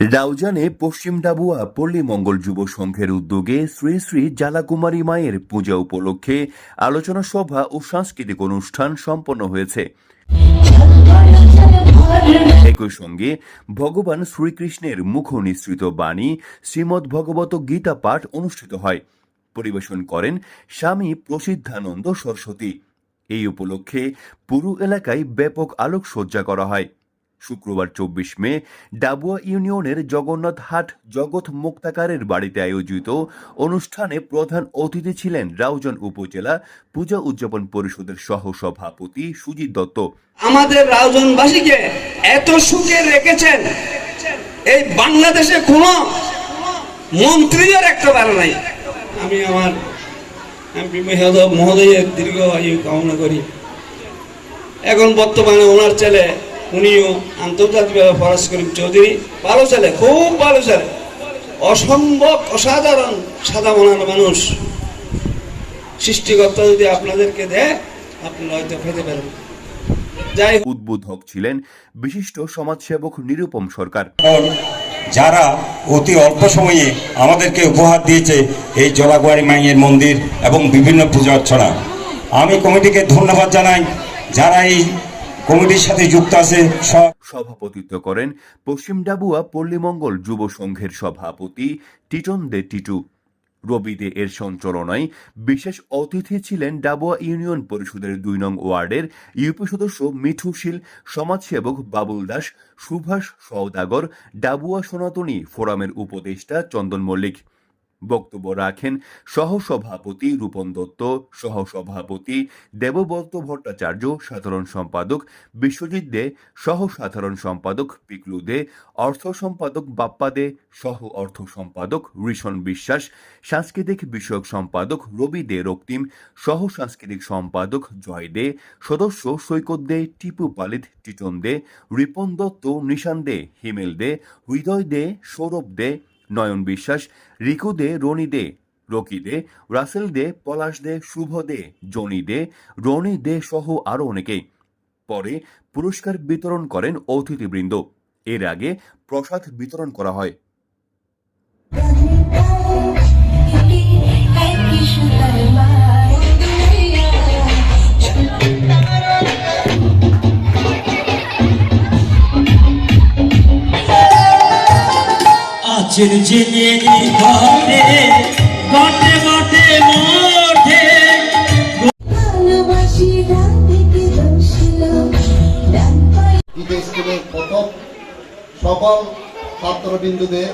রাউজানে পশ্চিম ডাবুয়া পল্লী মঙ্গল যুব সংঘের উদ্যোগে শ্রী শ্রী জালাকুমারী মায়ের পূজা উপলক্ষে আলোচনা সভা ও সাংস্কৃতিক অনুষ্ঠান সম্পন্ন হয়েছে। একই সঙ্গে ভগবান শ্রীকৃষ্ণের মুখ নিঃসৃত বাণী শ্রীমদ্ ভগবত গীতা পাঠ অনুষ্ঠিত হয়। পরিবেশন করেন স্বামী প্রসিদ্ধানন্দ সরস্বতী। এই উপলক্ষে পুরো এলাকায় ব্যাপক আলোকসজ্জা করা হয়। শুক্রবার চব্বিশ মে, ডাবুয়া ইউনিয়নের জগন্নাথ হাট জগৎ মুক্তাকারের বাড়িতে আয়োজিত অনুষ্ঠানে প্রধান অতিথি ছিলেন রাউজান উপজেলা পূজা উদযাপন পরিষদের সহ সভাপতি সুজিত দত্ত। আমাদের রাউজনবাসীকে এত সুখে রেখেছেন। এই বাংলাদেশে কোন মন্ত্রীদের একটা বার নাই। আমি আমার এমপি মহোদয়, মহোদয়ের দীর্ঘ আয়ু কামনা করি। এখন বর্তমানে ওনার ছেলে উনিও আন্তর্জাতিকভাবে ফরাজ করিম চৌধুরী ভালো ছেলে খুব ভালো ছেলে। অসম্ভব অসাধারণ সাদা মনার মানুষ। সৃষ্টিকর্তা যদি আপনাদেরকে দেয় আপনারা হয়তো পেতে পারেন। যাই উদ্বোধক ছিলেন বিশিষ্ট সমাজসেবক নিরুপম সরকার। যারা অতি অল্প সময়ে আমাদেরকে উপহার দিয়েছে এই জলাগুয়ারি মাইয়ের মন্দির এবং বিভিন্ন পূজা অর্চনা আমি কমিটিকে ধন্যবাদ জানাই। যারা এই কমিটির সাথে যুক্ত আছে সভাপতিত্ব করেন পশ্চিম ডাবুয়া পল্লীমঙ্গল যুব সংঘের সভাপতি টিটন দে টিটু। রবি দে এর সঞ্চালনায় বিশেষ অতিথি ছিলেন ডাবুয়া ইউনিয়ন পরিষদের দুই নং ওয়ার্ডের ইউপি সদস্য মিঠু শীল, সমাজসেবক বাবুল দাস, সুভাষ সওদাগর, ডাবুয়া সনাতনী ফোরামের উপদেষ্টা চন্দন মল্লিক। বক্তব্য রাখেন সহসভাপতি রূপন দত্ত, সহসভাপতি দেবব্রত ভট্টাচার্য, সাধারণ সম্পাদক বিশ্বজিৎ দে সহ সাধারণ সম্পাদক পিকলু দে, অর্থ সম্পাদক বাপ্পা দে, সহ অর্থ সম্পাদক ঋষণ বিশ্বাস, সাংস্কৃতিক বিষয়ক সম্পাদক রবি দে রক্তিম সহ সাংস্কৃতিক সম্পাদক জয় দে, সদস্য সৈকত দে টিপু পালিত টিটন দে, রিপন দত্ত নিশান দে হিমেল দে, হৃদয় দে সৌরভ দে নয়ন বিশ্বাস, রিকু দে, রনি দে, রকি দে, রাসেল দে, পলাশ দে, শুভ দে, জনি দে, রনি দে সহ আরও অনেকেই। পরে পুরস্কার বিতরণ করেন অতিথিবৃন্দ। এর আগে প্রসাদ বিতরণ করা হয়। ডান পায়ে ঘটে স্কুলের প্রথম সকল ছাত্রবিন্দুদের